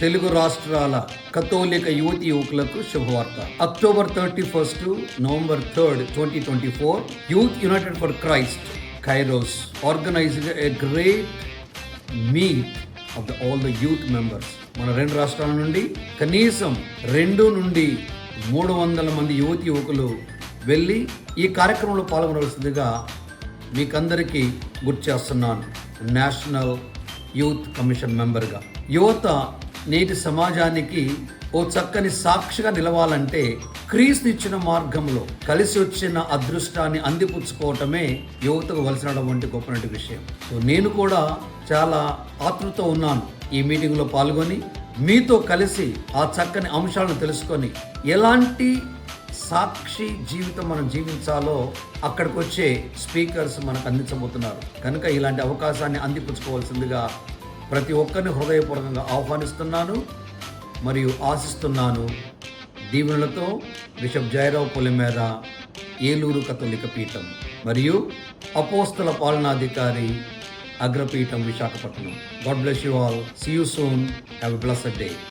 తెలుగు రాష్ట్రాల కథోలిక యువతి యువకులకు శుభవార్త. October thirty first November third twenty twenty four youth united for Christ Kairos organised a great meet of the all the youth members. మన రెండు రాష్ట్రాల నుండి కనీసం రెండు నుండి మూడు వందల మంది యువతి యువకులు వెళ్ళి ఈ కార్యక్రమంలో పాల్గొనవలసిందిగా మీకందరికీ గుర్తు చేస్తున్నాను. నేషనల్ యూత్ కమిషన్ మెంబర్గా. యువత నేటి సమాజానికి ఓ చక్కని సాక్షిగా నిలవాలంటే క్రీస్తు ఇచ్చిన మార్గంలో కలిసి వచ్చిన అదృష్టాన్ని అందిపుచ్చుకోవటమే యువతకు వలసినటువంటి గొప్పనటి విషయం. సో నేను కూడా చాలా ఆతృత ఉన్నాను ఈ మీటింగ్లో పాల్గొని మీతో కలిసి ఆ చక్కని అంశాలను తెలుసుకొని ఎలాంటి సాక్షి జీవితం మనం జీవించాలో అక్కడికి వచ్చే స్పీకర్స్ మనకు అందించబోతున్నారు. కనుక ఇలాంటి అవకాశాన్ని అందిపుచ్చుకోవాల్సిందిగా ప్రతి ఒక్కరిని హృదయపూర్వకంగా ఆహ్వానిస్తున్నాను మరియు ఆశిస్తున్నాను. దీవెనలతో బిషప్ జయరావు పొలిమేర ఏలూరు కథలిక పీఠం మరియు అపోస్తల పాలనాధికారి అగ్రపీఠం Visakhapatnam. God bless you all. See you soon have a blessed day